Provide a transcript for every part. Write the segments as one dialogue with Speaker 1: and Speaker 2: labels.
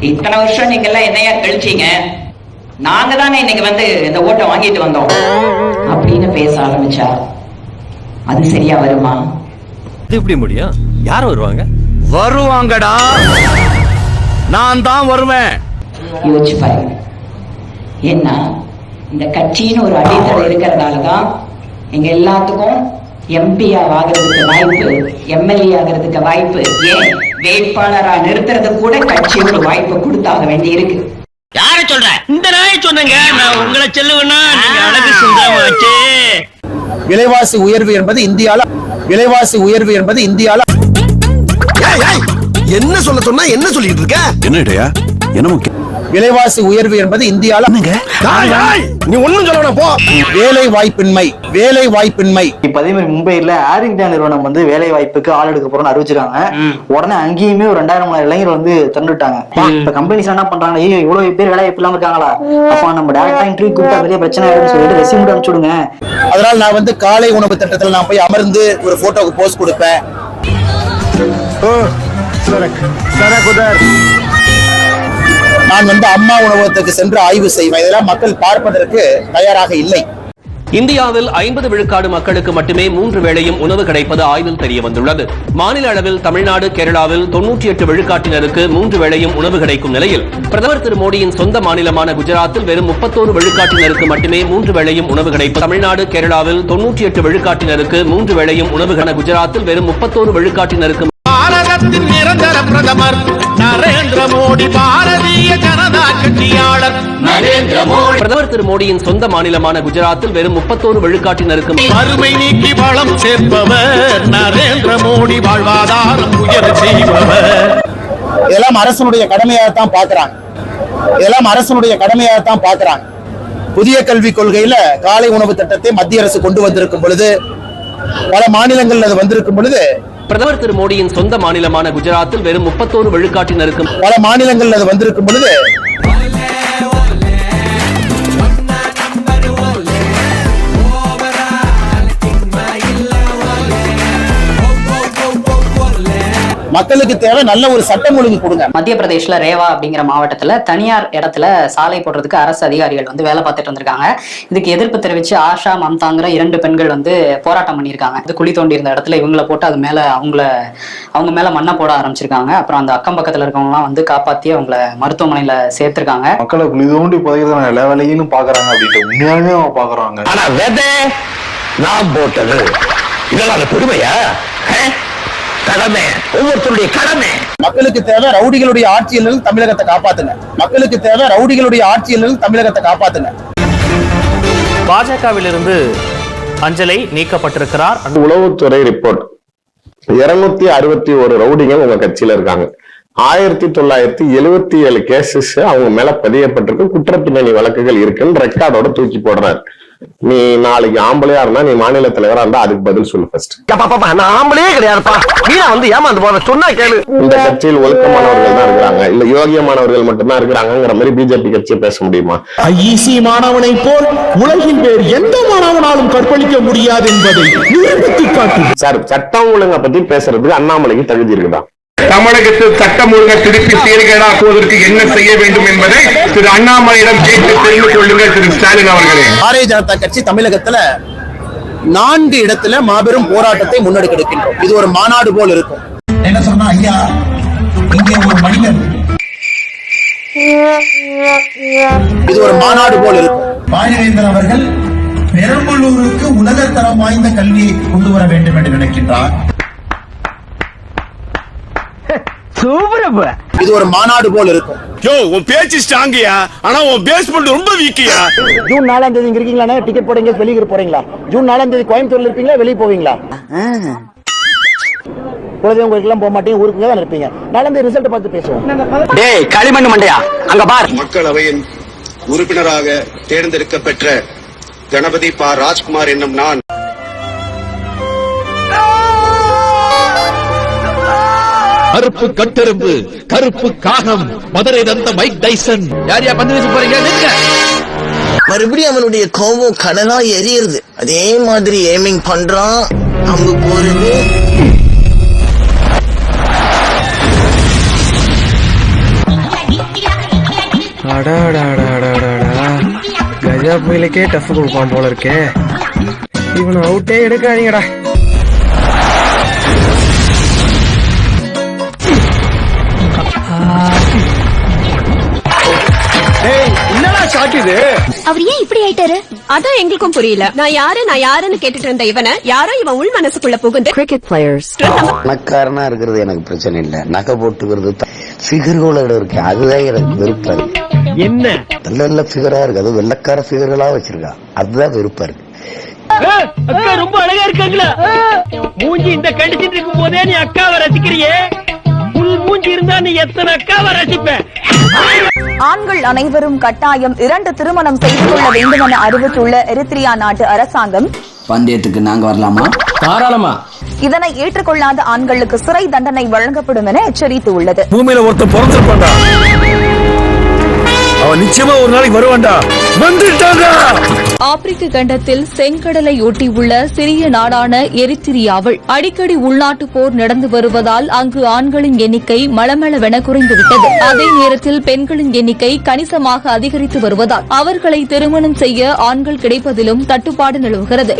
Speaker 1: இத்தனை வருஷம் நீங்க எல்லாம் என்னையா கழிச்சீங்க? நாங்க தானே இன்னைக்கு வந்து இந்த ஓட்டை வாங்கிட்டு வந்தோம். அப்படின்னு பேச ஆரம்பிச்சா அது சரியா வருமா?
Speaker 2: இது எப்படி முடியும்? யார் வருவாங்க?
Speaker 3: வருவாங்கடா. நான் தான் வருவேன்.
Speaker 1: யோசிச்சு பாருங்க. ஏன்னா இந்த கட்சின்னு ஒரு அடித்தடை இருக்கிறதால தான் எங்க எல்லாத்துக்கும் எம்பி ஆகிறதுக்கு வாய்ப்பு எம்எல்ஏ ஆகிறதுக்கு வாய்ப்பு. ஏன்? வேட்பாளரா நிறுத்துறது கூட கட்சி ஒரு வாய்ப்பு கொடுத்தாக வேண்டி இருக்கு
Speaker 3: யார சொல்ற? இந்த நாயை சொன்னங்க. நான் உங்களை செல்லுவேன்னா நீங்க அழகு சுந்தரமாச்சே.
Speaker 4: விலைவாசி உயர்வு என்பது இந்தியால விலைவாசி உயர்வு என்பது இந்தியால.
Speaker 5: என்ன சொல்ல சொன்னா என்ன சொல்லிட்டு இருக்க?
Speaker 6: என்ன முக்கியம்?
Speaker 4: விலைவாசி உயர்வு என்பது
Speaker 5: போ
Speaker 4: வேலை வாய்ப்பின்மை வேலை வாய்ப்பின்மை
Speaker 7: இப்ப அதே மாதிரி மும்பைல ஏர் இந்தியா நிறுவனம் வந்து வேலை வாய்ப்புக்கு ஆள் எடுக்க போறோம்னு அறிவிச்சிருக்காங்க. உடனே அங்கேயுமே ஒரு ரெண்டாயிரம் மூணாயிரம் இளைஞர் வந்து திரண்டுட்டாங்க. இப்ப கம்பெனிஸ் என்ன பண்றாங்க? ஐயோ இவ்வளவு பேர் வேலை வாய்ப்பு இல்லாம இருக்காங்களா? அப்ப நம்ம டேரக்டா இன்டர்வியூ கூப்பிட்டா பெரிய பிரச்சனை ஆயிடும்னு சொல்லிட்டு ரெசியூம் அனுப்பிச்சு விடுங்க.
Speaker 4: அதனால் நான் வந்து காலை உணவு திட்டத்தில் நான் போய் அமர்ந்து ஒரு போட்டோக்கு போஸ்ட் கொடுப்பேன். நான் வந்து அம்மா உணவகத்துக்கு சென்று ஆய்வு செய்வேன். இதெல்லாம் மக்கள் பார்ப்பதற்கு தயாராக இல்லை.
Speaker 8: இந்தியாவில் ஐம்பது விழுக்காடு மக்களுக்கு மட்டுமே மூன்று வேளையும் உணவு கிடைப்பது ஆய்வில் தெரிய வந்துள்ளது மாநில அளவில் தமிழ்நாடு கேரளாவில் தொன்னூற்றி எட்டு விழுக்காட்டினருக்கு மூன்று வேளையும் உணவு கிடைக்கும் நிலையில் பிரதமர் திரு மோடியின் சொந்த மாநிலமான குஜராத்தில் வெறும் முப்பத்தோரு விழுக்காட்டினருக்கு மட்டுமே மூன்று வேளையும் உணவு கிடைப்பு தமிழ்நாடு கேரளாவில் தொன்னூற்றி எட்டு விழுக்காட்டினருக்கு மூன்று வேளையும் உணவு கன குஜராத்தில் வெறும் முப்பத்தோரு விழுக்காட்டினருக்கு
Speaker 3: பாரதத்தின் நிரந்தர பிரதமர் நரேந்திர மோடி பாரதிய ஜனதா கட்சியாளர். நரேந்திர மோடி
Speaker 8: பிரதமர் திரு மோடியின் சொந்த மாநிலமான குஜராத்தில் வெறும் முப்பத்தோரு விழுக்காட்டினருக்கு
Speaker 3: வறுமை நீக்கி வளம் சேர்ப்பவர். நரேந்திர மோடி வாழ்வாதாரம் உயர செய்பவர்.
Speaker 4: இதெல்லாம் அரசனுடைய கடமையாகத்தான் பார்க்கறாங்க இதெல்லாம் அரசனுடைய கடமையாகத்தான் பார்க்கறாங்க புதிய கல்விக் கொள்கையில காலை உணவு திட்டத்தை மத்திய அரசு கொண்டு வந்திருக்கும் பொழுது பல மாநிலங்கள் அது வந்திருக்கும் பொழுது
Speaker 8: பிரதமர் திரு மோடியின் சொந்த மாநிலமான குஜராத்தில் வெறும் முப்பத்தோரு விழுக்காட்டினருக்கும்
Speaker 4: பல மாநிலங்கள் அது வந்திருக்கும் பொழுது மக்களுக்கு தேவை நல்ல ஒரு சட்டம் ஒழுங்கு கொடுங்க.
Speaker 9: மத்திய பிரதேஷ்ல ரேவா அப்படிங்கிற மாவட்டத்துல தனியார் இடத்துல சாலை போடுறதுக்கு அரசு அதிகாரிகள் வந்து வேலை பார்த்துட்டு வந்திருக்காங்க. இதுக்கு எதிர்ப்பு தெரிவிச்சு ஆஷா மம்தாங்கிற இரண்டு பெண்கள் வந்து போராட்டம் பண்ணியிருக்காங்க. இது குழி தோண்டி இருந்த இடத்துல இவங்கள போட்டு அது மேல அவங்கள அவங்க மேல மண்ணை போட ஆரம்பிச்சிருக்காங்க. அப்புறம் அந்த அக்கம் பக்கத்துல இருக்கவங்க எல்லாம் வந்து காப்பாத்தி அவங்கள மருத்துவமனையில சேர்த்திருக்காங்க.
Speaker 10: மக்களை குழி தோண்டி புதைக்கிறத எல்லா வேலையிலும் பாக்குறாங்க அப்படின்ட்டு உண்மையாலுமே அவங்க பாக்குறாங்க.
Speaker 5: ஆனா விதை நான் போட்டது. இதெல்லாம் ஆ? கடமை ஒவ்வொருத்தருடைய கடமை.
Speaker 4: மக்களுக்கு தேவை ரவுடிகளுடைய ஆட்சியிலிருந்து தமிழகத்தை காப்பாத்துங்க. மக்களுக்கு தேவை ரவுடிகளுடைய ஆட்சியிலிருந்து தமிழகத்தை காப்பாத்துங்க.
Speaker 11: பாஜகவிலிருந்து அஞ்சலை நீக்கப்பட்டிருக்கிறார்.
Speaker 6: உளவுத்துறை ரிப்போர்ட். இருநூத்தி அறுபத்தி ஒரு ரவுடிகள் உங்க கட்சியில இருக்காங்க. ஆயிரத்தி தொள்ளாயிரத்தி எழுவத்தி ஏழு கேசஸ் அவங்க மேல பதியப்பட்டிருக்கு. குற்ற பின்னணி வழக்குகள் இருக்குன்னு ரெக்கார்டோட தூக்கி போடுறாரு. நீ நாளைக்கு ஆம்பளையா இருந்தா நீ மாநில தலைவரா இருந்தா அதுக்கு பதில் சொல்லு ஃபர்ஸ்ட்
Speaker 5: நான் ஆம்பளே கிடையாதுப்பா. வீணா வந்து ஏமாந்து போற சொன்னா கேளு.
Speaker 6: இந்த கட்சியில் ஒழுக்கமானவர்கள் தான் இருக்கிறாங்க. இல்ல யோகியமானவர்கள் மட்டும்தான் இருக்கிறாங்கிற மாதிரி பிஜேபி கட்சியை பேச முடியுமா?
Speaker 3: ஐஇசி மாணவனை போல் உலகில் வேறு எந்த மாணவனாலும் கற்பழிக்க முடியாது என்பதை நிரூபித்து காட்டு.
Speaker 6: சார் சட்டம் ஒழுங்கை பத்தி பேசுறதுக்கு அண்ணாமலைக்கு தகுதி இருக்குதா?
Speaker 10: தமிழகத்தில் சட்டம் ஒழுங்கை திருப்பி சீர்கேடாக்குவதற்கு என்ன செய்ய வேண்டும் என்பதை திரு அண்ணாமலையிடம் கேட்டு தெரிந்து கொள்ளுங்கள் திரு ஸ்டாலின் அவர்களே.
Speaker 4: பாரதிய ஜனதா கட்சி தமிழகத்துல நான்கு இடத்துல மாபெரும் போராட்டத்தை முன்னெடுக்க இருக்கின்றோம். இது ஒரு மாநாடு போல் இருக்கும்.
Speaker 5: என்ன சொன்னா ஐயா இங்கே ஒரு மனிதன்.
Speaker 4: இது ஒரு மாநாடு போல் இருக்கும்.
Speaker 5: பாரிவேந்தர் அவர்கள் பெரம்பலூருக்கு உலகத்தரம் வாய்ந்த கல்வியை கொண்டு வர வேண்டும் என்று நினைக்கின்றார்.
Speaker 4: இது ஒரு மாநாடு போல் இருக்கும்.
Speaker 3: யோ உன் பேச்சு ஸ்ட்ராங்கியா? ஆனா உன் பேஸ்மெண்ட் ரொம்ப வீக்கியா?
Speaker 4: ஜூன் நாலாம் தேதி இங்க இருக்கீங்களா டிக்கெட் போட எங்கேயாவது வெளியூர் போறீங்களா? ஜூன் நாலாம் தேதி கோயம்புத்தூர்ல இருப்பீங்களா? வெளியே போவீங்களா? குலதெய்வம் கோயிலுக்குலாம் போக மாட்டீங்க ஊருக்கு தான் இருப்பீங்க. நாலாம் தேதி ரிசல்ட் பார்த்து பேசுவோம்.
Speaker 3: டேய் களிமண் மண்டையா? அங்க பார்.
Speaker 10: மக்களவையின் உறுப்பினராக தேர்ந்தெடுக்கப்பெற்ற கணபதி பா. ராஜ்குமார் என்னும் நான்
Speaker 3: கருப்பு கட்டெரும்பு கருப்பு காகம் மதுரை தந்த மைக் டைசன். யார் யார் பந்து வீச போறீங்க.
Speaker 5: மறுபடியும் அவனுடைய கோபம் கடலா எரியுது அதே மாதிரி ஏமிங் பண்றான். அங்க போறது
Speaker 12: அடாடாடாடாடா கஜா புயலுக்கே டஃப் கொடுப்பான் போல இருக்கே. இவனை அவுட்டே எடுக்காதீங்கடா. இது
Speaker 13: அவர் ஏன் இப்படி ஆயிட்டாரு? அதான் எங்களுக்கும் புரியல. நான் யாரு நான் யாருன்னு கேட்டுட்டு இருந்த இவனை யாரோ இவன் உள் மனசுக்குள்ள புகுந்து கிரிக்கெட் பிளேயர்ஸ்
Speaker 5: பணக்காரனா இருக்கிறது எனக்கு பிரச்சனை இல்ல. நகை போட்டுக்கிறது ஃபிகர்களோட இருக்கு அதுதான் எனக்கு இருக்கு.
Speaker 12: என்ன?
Speaker 5: நல்ல நல்ல ஃபிகரா இருக்கு. அது வெள்ளக்கார ஃபிகர்களா வச்சிருக்கா. அதுதான் வெறுப்பா இருக்கு.
Speaker 12: அக்கா ரொம்ப அழகா இருக்காங்களா? மூஞ்சி இந்த கடிச்சிட்டு இருக்கும் போதே நீ அக்காவை ரசிக்கிறியே? புல் மூஞ்சி இருந்தா நீ எத்தனை அக்காவை ரசிப்ப?
Speaker 13: ஆண்கள் அனைவரும் கட்டாயம் இரண்டு திருமணம் செய்து கொள்ள வேண்டும் என அறிவித்துள்ள எரித்ரியா நாட்டு அரசாங்கம்.
Speaker 5: பந்தயத்துக்கு நாங்க வரலாமா?
Speaker 12: தாராளமா.
Speaker 13: இதனை ஏற்றுக்கொள்ளாத ஆண்களுக்கு சிறை தண்டனை வழங்கப்படும் என எச்சரித்து உள்ளது
Speaker 3: பூமியில ஒருத்தன் பிறந்திருப்பான்டா. அவன் நிச்சயமா ஒரு நாளைக்கு வருவான்டா. வந்துட்டாங்க
Speaker 13: ஆப்பிரிக்க கண்டத்தில் செங்கடலை ஒட்டியுள்ள சிறிய நாடான எரித்திரியாவில் அடிக்கடி உள்நாட்டு போர் நடந்து வருவதால் அங்கு ஆண்களின் எண்ணிக்கை மளமளவென குறைந்துவிட்டது. அதே நேரத்தில் பெண்களின் எண்ணிக்கை கணிசமாக அதிகரித்து வருவதால் அவர்களை திருமணம் செய்ய ஆண்கள் கிடைப்பதிலும் தட்டுப்பாடு நிலவுகிறது.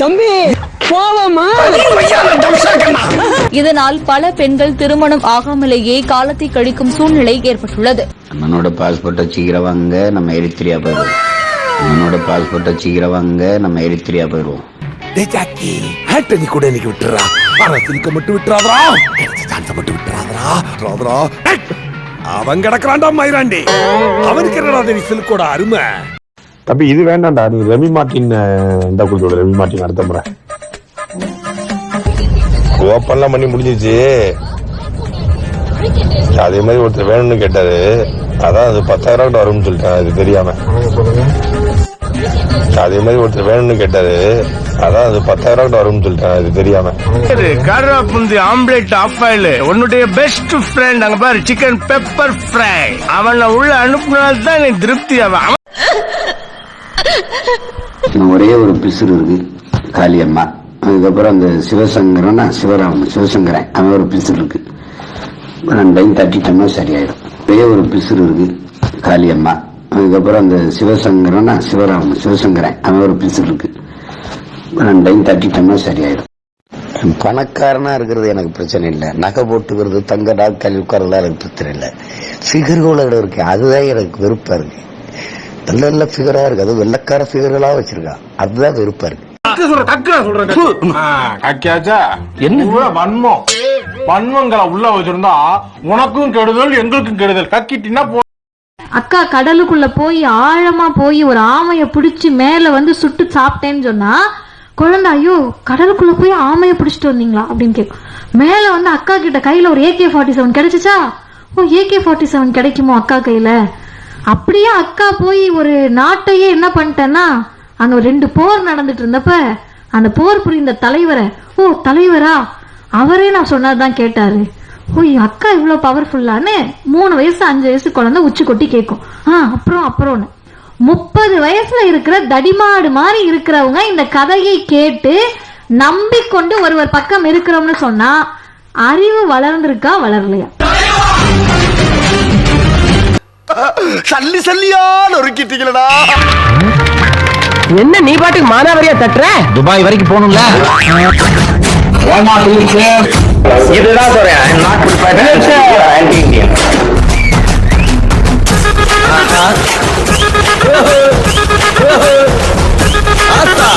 Speaker 13: இதனால் பல பெண்கள் திருமணம் ஆகாமலேயே காலத்தை கழிக்கும் சூழ்நிலை ஏற்பட்டுள்ளது.
Speaker 5: அண்ணனோட பாஸ்போர்ட்டை சீக்கிரம் வாங்க நம்ம எரித்திரியா போயிடுவோம். அண்ணனோட பாஸ்போர்ட்டை சீக்கிரம் வாங்க நம்ம எரித்திரியா போயிடுவோம்.
Speaker 3: ஜாக்கி ஆண்டனி கூட இன்னைக்கு விட்டுறா. சில்க மட்டும் விட்டுறாதரா சான்ஸ மட்டும் விட்டுறாதரா ராதரா அவன் கிடக்குறான்டா மயிராண்டி. அவனுக்கு என்னடா தெரியும் சில்கோட அருமை?
Speaker 6: தம்பி இது வேண்டாம்டா. நீ ரெமி மார்ட்டின் இந்த கொடுத்து ரெமி மார்ட்டின் அடுத்த முறை. ஓப்பன்லாம் பண்ணி முடிஞ்சிச்சு. அதே மாதிரி ஒருத்தர் வேணும்னு கேட்டாரு. அதான் அது பத்தாயிரம் வரும்னு சொல்லிட்டேன். அது தெரியாம. அதே மாதிரி ஒருத்தர் வேணும்னு கேட்டாரு. அதான் அது பத்தாயிரம் ரூபாய் வரும்னு சொல்லிட்டேன் அது தெரியாம.
Speaker 12: கர்ரா புந்தி ஆம்லெட் ஆஃப் ஆயில் உன்னுடைய பெஸ்ட் ஃப்ரெண்ட் அங்க பாரு சிக்கன் பெப்பர் ஃப்ரை அவனை உள்ள அனுப்புனால்தான் நீ திருப்தி அவன்
Speaker 5: ஒரே ஒரு பிசுறு இருக்கு காளியம்மா அதுக்கப்புறம் அந்த சிவசங்கரன் சிவராமன் சிவசங்கரன் அவன் ஒரு பிசுறு இருக்கு. ரெண்டையும் தட்டிட்டோம்னா சரியாயிடும். ஒரே ஒரு பிசுறு இருக்கு காளியம்மா அதுக்கப்புறம் அந்த சிவசங்கரன் சிவராமன் சிவசங்கரன் அவன் ஒரு பிசுறு இருக்கு. ரெண்டையும் தட்டிட்டோம்னா சரியாயிடும். பணக்காரனா இருக்கிறது எனக்கு பிரச்சனை இல்லை. நகை போட்டுக்கிறது தங்க நாட்கள் உட்கார்றதா எனக்கு பிரச்சனை இல்லை. ஃபிகர்களோட இருக்கு. அதுதான் எனக்கு வெறுப்பா இருக்கு. நல்ல நல்ல ஃபிகரா இருக்கு. அது வெள்ளக்கார ஃபிகர்களா வச்சிருக்கா. அதுதான் வெறுப்பா இருக்கு.
Speaker 10: வன்மம். வன்மங்களை உள்ள வச்சிருந்தா உனக்கும் கெடுதல் எங்களுக்கும் கெடுதல். கக்கிட்டினா போ
Speaker 13: அக்கா கடலுக்குள்ள போய் ஆழமா போய் ஒரு ஆமையை பிடிச்சி மேல வந்து சுட்டு சாப்பிட்டேன்னு சொன்னா குழந்தை ஐயோ கடலுக்குள்ள போய் ஆமையை பிடிச்சிட்டு வந்தீங்களா? அப்படின்னு கேட்கும் மேல வந்து அக்கா கிட்ட கையில ஒரு ஏகே ஃபார்ட்டி செவன் கிடைச்சிச்சா? ஓ ஏகே ஃபார்ட்டி செவன் கிடைக்குமோ அக்கா கையில? அப்படியே அக்கா போய் ஒரு நாட்டையே என்ன பண்ணிட்டேன்னா அங்க ஒரு ரெண்டு போர் நடந்துட்டு இருந்தப்ப அந்த போர் புரிந்த தலைவரை ஓ தலைவரா? அவரே நான் சொன்னதுதான் கேட்டாரு. ஓ என் அக்கா இவ்வளோ பவர்ஃபுல்லான்னு மூணு வயசு அஞ்சு வயசு குழந்தை உச்சி கொட்டி கேட்கும் ஆ அப்புறம் அப்புறம்னு. முப்பது வயசுல இருக்கிற தடிமாடு மாதிரி இருக்கிறவங்க இந்த கதையை கேட்டு நம்பிக்கொண்டு ஒருவர் பக்கம் இருக்கிறோம்னு சொன்னா அறிவு வளர்ந்திருக்கா வளரலையா?
Speaker 12: சல்லி சல்லியா நொறுக்கிட்டீங்களடா
Speaker 7: என்ன நீ பாட்டுக்கு மானாவரியா தட்டுற?
Speaker 5: துபாய் வரைக்கும் போகணும்ல.
Speaker 10: இதுதான் சொல்றேன் I not prepared aunty Indian
Speaker 12: aha aha aha